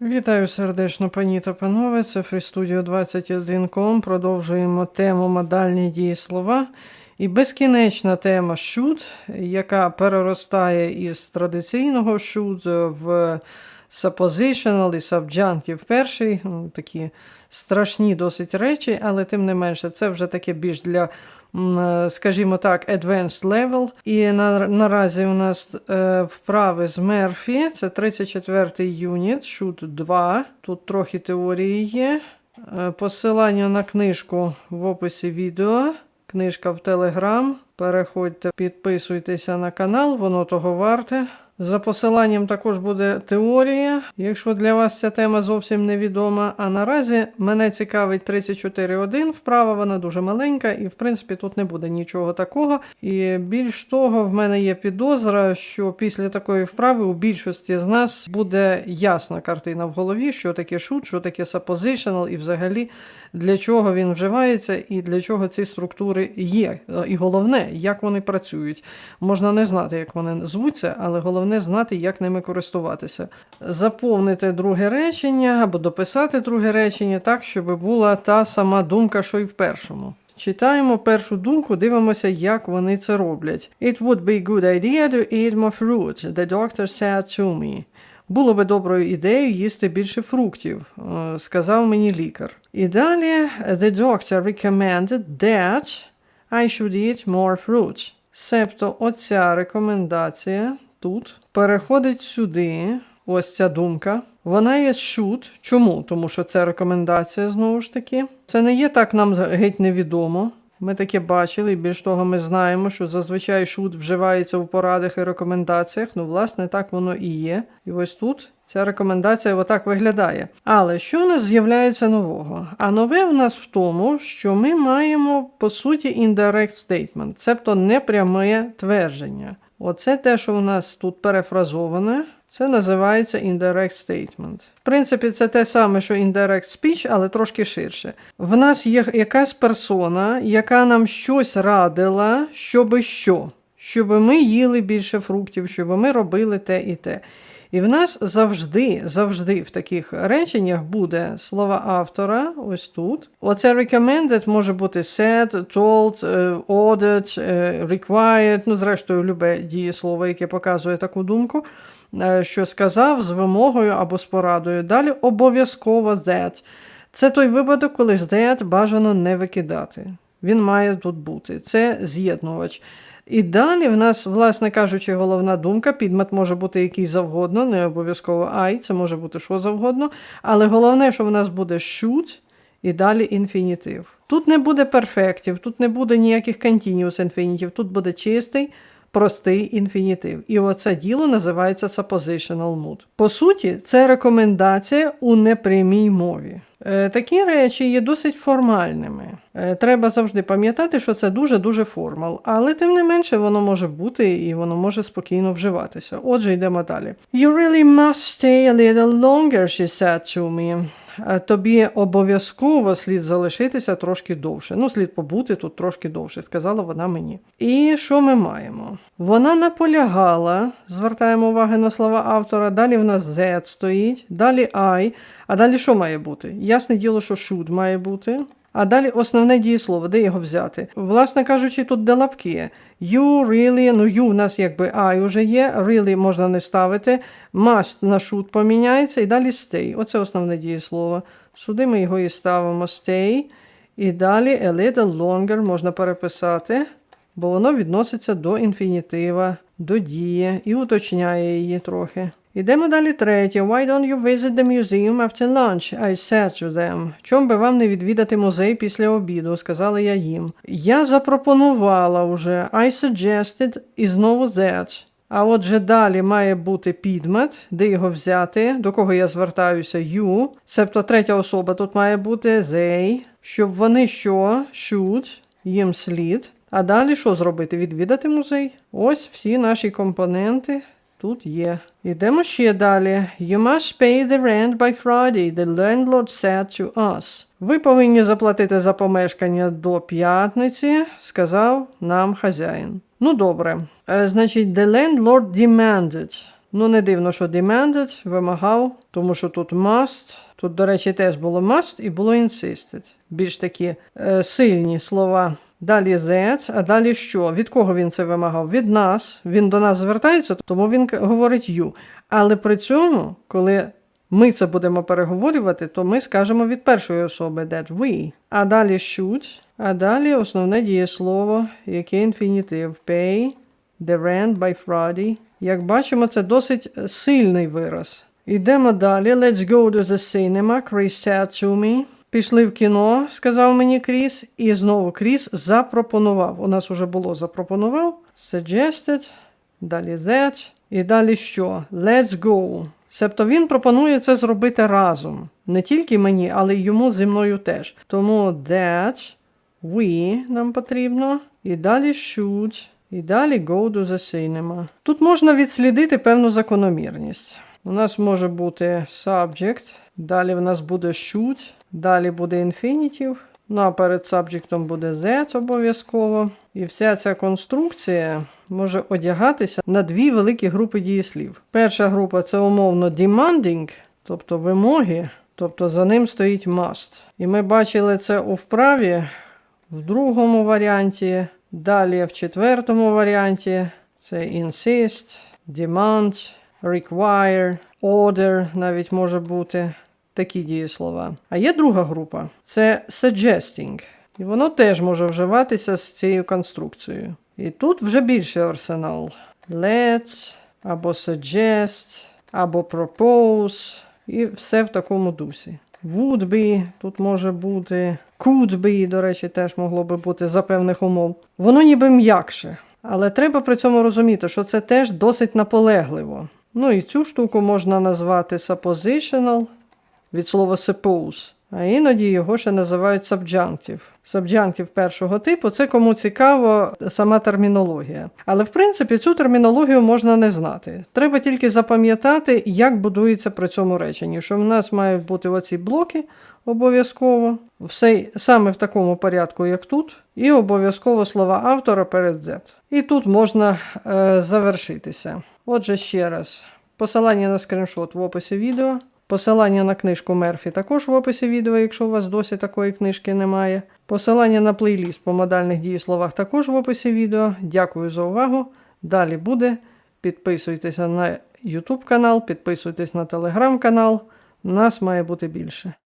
Вітаю сердечно, пані та панове. Це FreeStudio 21.com. Продовжуємо тему модальні дієслова. І безкінечна тема should, яка переростає із традиційного should в suppositional і subjunctive перший. Ну, Такі страшні досить речі, але тим не менше, це вже таке більш для, скажімо так, advanced level. І на, наразі у нас е, вправи з Мерфі. Це 34-й юніт, shoot 2. Тут трохи теорії є. Е, Посилання на книжку в описі відео. Книжка в Телеграм. Переходьте, підписуйтеся на канал, воно того варте. За посиланням також буде теорія, якщо для вас ця тема зовсім невідома. А наразі мене цікавить 34.1 вправа, вона дуже маленька, і в принципі тут не буде нічого такого. І більш того, в мене є підозра, що після такої вправи у більшості з нас буде ясна картина в голові, що таке шут, що таке suppositional і взагалі для чого він вживається і для чого ці структури є. І головне, як вони працюють. Можна не знати, як вони звуться, але головне знати, як ними користуватися. Заповнити друге речення або дописати друге речення так, щоб була та сама думка, що й в першому. Читаємо першу думку, дивимося, як вони це роблять. It would be a good idea to eat more fruit, the doctor said to me. Було би доброю ідеєю їсти більше фруктів, е, сказав мені лікар. І далі the doctor recommended that I should eat more fruits. Себто оця рекомендація тут переходить сюди, ось ця думка. Вона є should. Чому? Тому що це рекомендація знову ж таки. Це не є так нам геть невідомо. Ми таке бачили, і більш того, ми знаємо, що зазвичай шут вживається в порадах і рекомендаціях. Ну, власне, так воно і є. І ось тут ця рекомендація отак виглядає. Але що у нас з'являється нового? А нове в нас в тому, що ми маємо по суті indirect statement, цебто непряме твердження. Оце те, що у нас тут перефразоване. Це називається indirect statement. В принципі, це те саме, що indirect speech, але трошки ширше. В нас є якась персона, яка нам щось радила, щоби що? Щоб ми їли більше фруктів, щоб ми робили те і те. І в нас завжди, завжди в таких реченнях буде слова автора, ось тут. Оце recommended може бути said, told, е, ordered, е, required, ну, зрештою, любе дієслово, яке показує таку думку, що сказав з вимогою або з порадою. Далі обов'язково that. Це той випадок, коли that бажано не викидати. Він має тут бути. Це з'єднувач. І далі в нас, власне кажучи, головна думка, підмет може бути який завгодно, не обов'язково I, це може бути що завгодно. Але головне, що в нас буде should і далі інфінітив. Тут не буде перфектів, тут не буде ніяких continuous інфінітів, тут буде чистий, простий інфінітив. І оце діло називається suppositional mood. По суті, це рекомендація у непрямій мові. Е, Такі речі є досить формальними. Е, Треба завжди пам'ятати, що це дуже-дуже формал, але тим не менше воно може бути і воно може спокійно вживатися. Отже, йдемо далі. You really must stay a little longer, she said to me. Е, Тобі обов'язково слід залишитися трошки довше. Ну, слід побути тут трошки довше, сказала вона мені. І що ми маємо? Вона наполягала, звертаємо увагу на слова автора. Далі в нас Z стоїть, далі I. А далі що має бути? Ясне діло, що should має бути. А далі основне дієслово, де його взяти? Власне кажучи, тут де лапки. You really, ну you в нас якби I вже є, really можна не ставити. Must на should поміняється і далі stay. Оце основне дієслово. Сюди ми його і ставимо stay. І далі a little longer можна переписати, бо воно відноситься до інфінітива, до дії і уточняє її трохи. Ідемо далі третє. Why don't you visit the museum after lunch? I said to them. Чом би вам не відвідати музей після обіду, сказала я їм. Я запропонувала уже. I suggested і знову that. А отже, далі має бути підмет, де його взяти, до кого я звертаюся you. Себто третя особа тут має бути they, щоб вони що? Should, їм слід. А далі що зробити? Відвідати музей? Ось всі наші компоненти тут є. Ідемо ще далі. You must pay the rent by Friday, the landlord said to us. Ви повинні заплатити за помешкання до п'ятниці, сказав нам хазяїн. Ну добре. Е, значить, the landlord demanded. Ну, не дивно, що demanded, вимагав, тому що тут must. Тут, до речі, теж було must і було insisted. Більш такі е, сильні слова. Далі that, а далі що? Від кого він це вимагав? Від нас. Він до нас звертається, тому він говорить you. Але при цьому, коли ми це будемо переговорювати, то ми скажемо від першої особи that we. А далі should, а далі основне дієслово, яке інфінітив pay the rent by Friday. Як бачимо, це досить сильний вираз. Йдемо далі. Let's go to the cinema. Chris said to me. Пішли в кіно, сказав мені Кріс, і знову Кріс запропонував. У нас вже було запропонував, suggested, далі that, і далі що? Let's go. Себто він пропонує це зробити разом. Не тільки мені, але й йому зі мною теж. Тому that, we нам потрібно, і далі should, і далі go to the cinema. Тут можна відслідити певну закономірність. У нас може бути subject, далі в нас буде should, далі буде infinitive, ну а перед subjectом буде that обов'язково. І вся ця конструкція може одягатися на дві великі групи дієслів. Перша група це умовно demanding, тобто вимоги, тобто за ним стоїть must. І ми бачили це у вправі в другому варіанті, далі в четвертому варіанті це insist, demand, require, order навіть може бути такі дієслова. А є друга група це suggesting. І воно теж може вживатися з цією конструкцією. І тут вже більший арсенал. Let's, або suggest, або propose, і все в такому дусі. Would be, тут може бути, could be, до речі, теж могло би бути за певних умов. Воно ніби м'якше. Але треба при цьому розуміти, що це теж досить наполегливо. Ну і цю штуку можна назвати suppositional від слова suppose, а іноді його ще називають subjunctive. Subjunctive першого типу це кому цікаво сама термінологія. Але в принципі цю термінологію можна не знати. Треба тільки запам'ятати, як будується при цьому реченні, що в нас мають бути оці блоки обов'язково, все саме в такому порядку, як тут, і обов'язково слова автора перед Z. І тут можна е, завершитися. Отже, ще раз. Посилання на скріншот в описі відео. Посилання на книжку Мерфі також в описі відео, якщо у вас досі такої книжки немає. Посилання на плейліст по модальних дієсловах також в описі відео. Дякую за увагу. Далі буде. Підписуйтеся на YouTube канал, підписуйтесь на телеграм канал. Нас має бути більше.